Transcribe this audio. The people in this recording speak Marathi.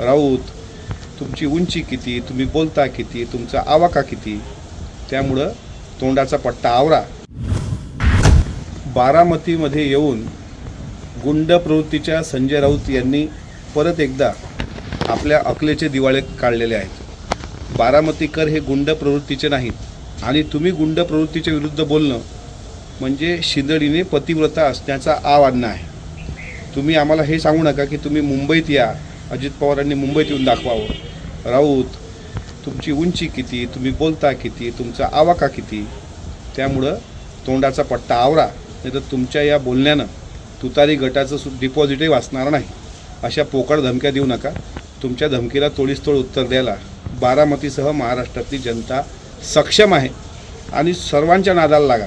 राऊत तुमची उंची किती तुम्ही बोलता किती तुमचा आवाका किती? त्यामुळं तोंडाचा पट्टा आवरा. बारामतीमध्ये येऊन गुंड प्रवृत्तीच्या संजय राऊत यांनी परत एकदा आपल्या अकलेचे दिवाळे काढलेले आहेत. बारामतीकर हे गुंड प्रवृत्तीचे नाहीत. आणि तुम्ही गुंड प्रवृत्तीच्या विरुद्ध बोलणं म्हणजे शिंदडीने पतिव्रता असण्याचा आव आणणं आहे. तुम्ही आम्हाला हे सांगू नका की तुम्ही मुंबईत या अजित पवारांनी मुंबईत येऊन दाखवावं. राऊत तुमची उंची किती तुम्ही बोलता किती तुमचा आवाका किती? त्यामुळं तोंडाचा पट्टा आवरा नाही तर तुमच्या या बोलण्यानं तुतारी गटाचं सु डिपॉझिटही वाचणार नाही. अशा पोकळ धमक्या देऊ नका. तुमच्या धमकीला तोडीसतोड उत्तर द्यायला बारामतीसह महाराष्ट्रातली जनता सक्षम आहे. आणि सर्वांच्या नादाला लागा.